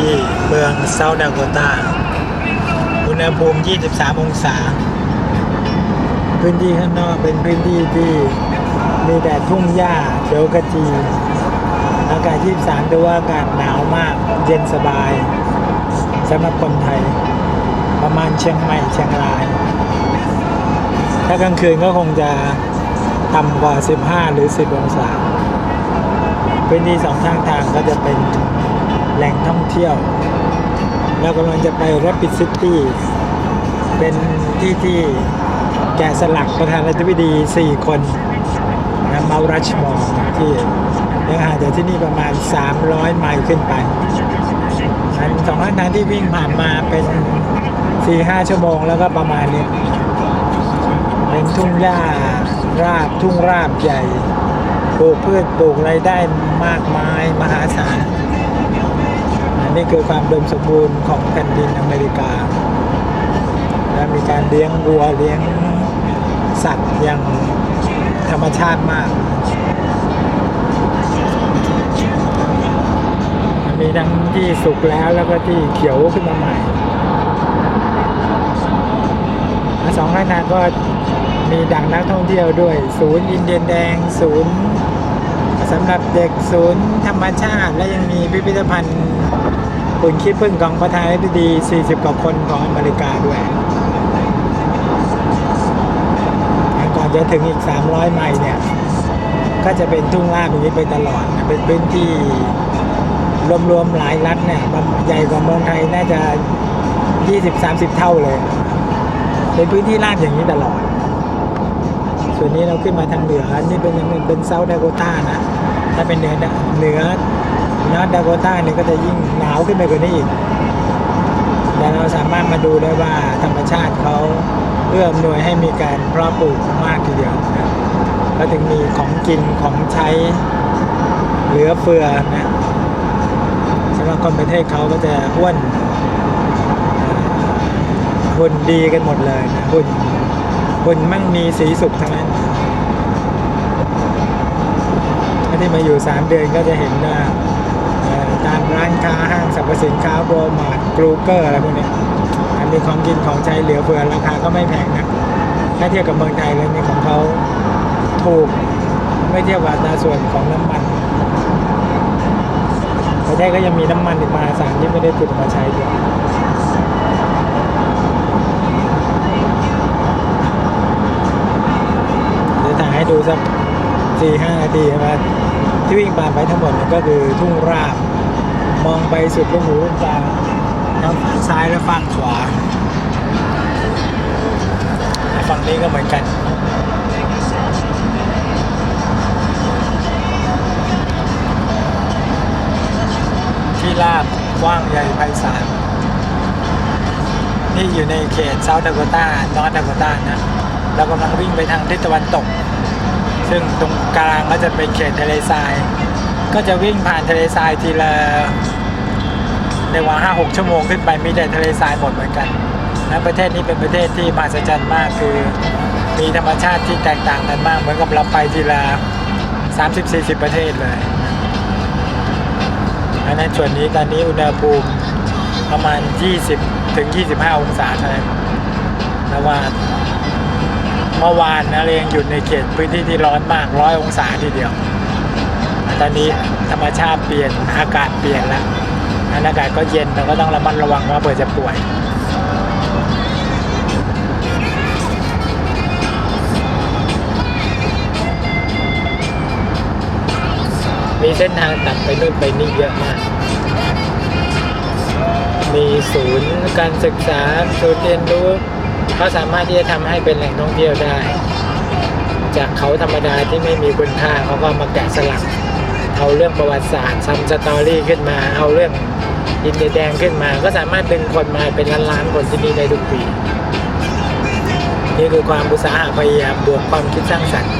ที่เมืองเซาท์ดาโกตา อุณหภูมิ 23 องศา พื้นที่ข้างนอกเป็นพื้นที่ที่มีแต่ทุ่งหญ้าเขียวขจี อากาศ 23ดูว่าอากาศหนาวมาก เย็นสบายสำหรับคนไทย ประมาณเชียงใหม่เชียงราย ถ้ากลางคืนก็คงจะต่ำกว่า 15 หรือ 10 องศา พื้นที่สองข้างทางก็จะเป็น แหล่งท่องเที่ยว เรากำลังจะไป Rapid City เป็นที่ที่แกะสลักประธานาธิบดี 4 คนนะมารัชมอร์ที่ยังห่างจากที่นี่ประมาณ 300 ไมล์ขึ้นไปอันสองข้างทางที่วิ่งผ่านมาเป็น 4-5 ชั่วโมงแล้วก็ประมาณนี้เป็นทุ่งหญ้าราบทุ่งราบใหญ่ปลูกพืชปลูกอะไรได้มากมายมหาศาล นนี้คือความอุดมสมบูรณ์ของแผ่นดินอเมริกา และมีการเลี้ยงวัวเลี้ยงสัตว์อย่างธรรมชาติมาก มีทั้งที่สุกแล้วแล้วก็ที่เขียวขึ้นมาใหม่และสองข้างทางก็มีดังนักท่องเที่ยวด้วย ศูนย์อินเดียนแดง ศูนย์สำหรับเด็กศูนย์ธรรมชาติ และยังมีพิพิธภัณฑ์ ปุ่นขี้ผึ้งของประธานาธิบดี 40 กว่าคนของอเมริกาด้วย ก่อนจะถึงอีก 300 ไมล์เนี่ย ก็จะเป็นทุ่งราบอย่างนี้ไปตลอด เป็นพื้นที่รวมๆหลายรัฐเนี่ยใหญ่กว่าเมืองไทยน่าจะ 20-30 เท่าเลย เป็นพื้นที่ราบอย่างนี้ตลอด ส่วนนี้เราขึ้นมาทางเหนือ นี่เป็นยังเป็นเซาท์ดาโกตานะ ถ้าเป็นเหนือเหนือ นอร์ทดาโกต้าเนี่ยก็จะยิ่งหนาวขึ้นไปกว่านี้อีก แต่เราสามารถมาดูได้ว่าธรรมชาติเขาเอื้ออำนวยให้มีการเพาะปลูกมากทีเดียวนะก็ถึงมีของกินของใช้เหลือเฟือนะสำหรับคนประเทศเขาก็จะอ้วนหุ่นดีกันหมดเลยนะหุ่นหุ่นมั่งมีสีสุขทั้งนั้นถ้าที่มาอยู่3เดือนก็จะเห็นว่า ตามร้านค้าห้างสรรพสินค้าโวลมาร์ทกรูเกอร์อะไรพวกนี้อันมีของกินของใช้เหลือเฟือราคาก็ไม่แพงนะถ้าเทียบกับเมืองไทยแล้วนี่ของเขาถูกไม่เทียบกับตราส่วนของน้ำมันประเทศก็ยังมีน้ำมันอีกมหาศาลที่ไม่ได้ผลิตมาใช้ด้วยเดี๋ยวถ่ายให้ดูสักสี่ห้านาทีว่าที่วิ่งผ่านไปทั้งหมดเนี่ยก็คือทุ่งราบ มองไปสุดลูกหูลูกตาทั้งฝั่งซ้ายและฝั่งขวาฝั่งนี้ก็เหมือนกันที่ราบกว้างใหญ่ไพศาลนี่อยู่ในเขตเซาท์ดาโกตานอร์ทดาโกตานะเรากำลังวิ่งไปทางทิศตะวันตก ซึ่งตรงกลางก็จะเป็นเขตทะเลทราย ก็จะวิ่งผ่านทะเลทรายทีละในว่าห้าหกชั่วโมงขึ้นไปมีแต่ทะเลทรายหมดเหมือนกันนะประเทศนี้เป็นประเทศที่มหัศจรรย์มากคือมีธรรมชาติที่แตกต่างกันมาก เหมือนกับเราไปทีละ30-40 ประเทศเลยอันนั้นส่วนนี้ตอนนี้อุณหภูมิประมาณ 20 ถึง 25 องศาเท่านั้นแล้วว่าเมื่อวานนะเรายังอยู่ในเขตพื้นที่ที่ร้อนมากร้อยองศาทีเดียว ตอนนี้ธรรมชาติเปลี่ยนอากาศเปลี่ยนแล้วอากาศก็เย็นเราก็ต้องระมัดระวังว่าเผื่อจะป่วยมีเส้นทางตัดไปนู่นไปนี่เยอะมาก มีศูนย์การศึกษาศูนย์เรียนรู้เขาสามารถที่จะทำให้เป็นแหล่งท่องเที่ยวได้ จากเขาธรรมดาที่ไม่มีคุณค่าเขาก็มาแกะสลัก เอาเรื่องประวัติศาสตร์ซัมสตอรี่ขึ้นมา เอาเรื่องอินเดียแดงขึ้นมา ก็สามารถดึงคนมาเป็นล้านๆคนที่นี่ได้ทุกปี นี่คือความอุตสาหะพยายามบวกความคิดสร้างสรรค์